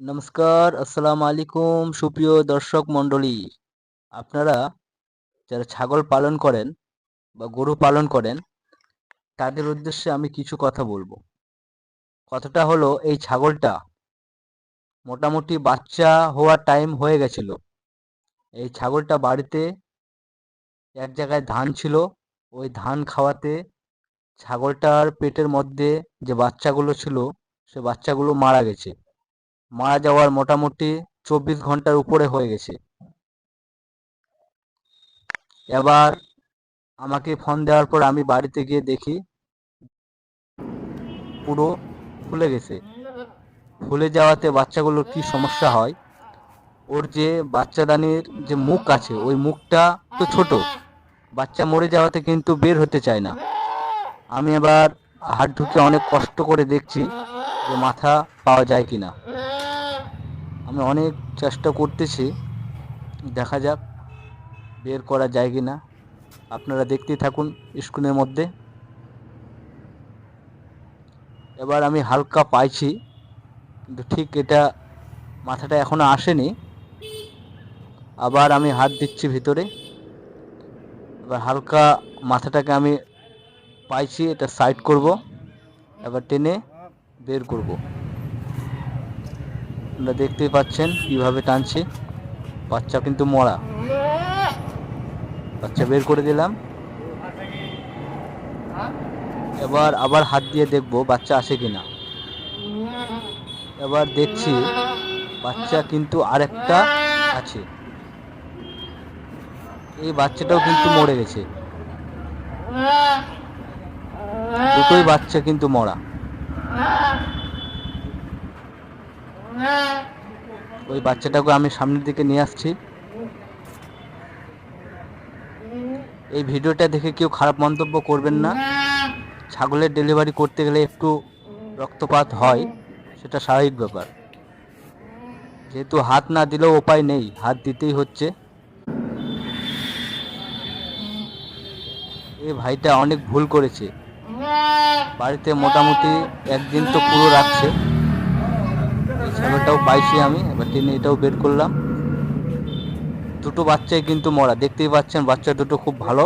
নমস্কার, আসসালামু আলাইকুম সুপ্রিয় দর্শক মণ্ডলী। আপনারা যারা ছাগল পালন করেন বা গরু পালন করেন, তাদের উদ্দেশ্যে আমি কিছু কথা বলব। কথাটা হলো, এই ছাগলটা মোটামুটি বাচ্চা হওয়ার টাইম হয়ে গেছিল। এই ছাগলটা বাড়িতে এক জায়গায় ধান ছিল, ওই ধান খাওয়াতে ছাগলটার পেটের মধ্যে যে বাচ্চাগুলো ছিল, সে বাচ্চাগুলো মারা গেছে। মারা যাওয়ার মোটামুটি চব্বিশ ঘণ্টার উপরে হয়ে গেছে। এবার আমাকে ফোন দেওয়ার পর আমি বাড়িতে গিয়ে দেখি পুরো ফুলে গেছে। ফুলে যাওয়াতে বাচ্চাগুলোর কি সমস্যা হয়? ওর যে বাচ্চাদানির যে মুখ আছে, ওই মুখটা তো ছোট, বাচ্চা মরে যাওয়াতে কিন্তু বের হতে চায় না। আমি এবার হাত ঢুকে অনেক কষ্ট করে দেখছি যে মাথা পাওয়া যায় কিনা। আমি অনেক চেষ্টা করতেছি, দেখা যাক বের করা যায় কি না আপনারা দেখতেই থাকুন স্ক্রিনের মধ্যে। এবার আমি হালকা পাইছি, কিন্তু ঠিক এটা মাথাটা এখনও আসেনি। আবার আমি হাত দিচ্ছি ভিতরে। এবার হালকা মাথাটাকে আমি পাইছি, এটা সাইড করব। এবার টেনে বের করব। আপনারা দেখতেই পাচ্ছেন কীভাবে টানছে। বাচ্চা কিন্তু মরা। বাচ্চা বের করে দিলাম। এবার আবার হাত দিয়ে দেখব বাচ্চা আসে কিনা। এবার দেখছি বাচ্চা কিন্তু আরেকটা আছে। এই বাচ্চাটাও কিন্তু মরে গেছে। দুটোই বাচ্চা কিন্তু মরা। ওই বাচ্চাটাকে আমি সামনের দিকে নিয়ে আসছি। এই ভিডিওটা দেখে কেউ খারাপ মন্তব্য করবেন না। ছাগলের ডেলিভারি করতে গেলে একটু রক্তপাত হয়, সেটা স্বাভাবিক ব্যাপার। যেহেতু হাত না দিলেও উপায় নেই, হাত দিতেই হচ্ছে। এই ভাইটা অনেক ভুল করেছে। বাড়িতে মোটামুটি একদিন তো পুরো রাখছে। পাইছি আমি, এবার টেনে এটাও বের করলাম। দুটো বাচ্চাই কিন্তু মরা, দেখতেই পাচ্ছেন বাচ্চা দুটো খুব ভালো।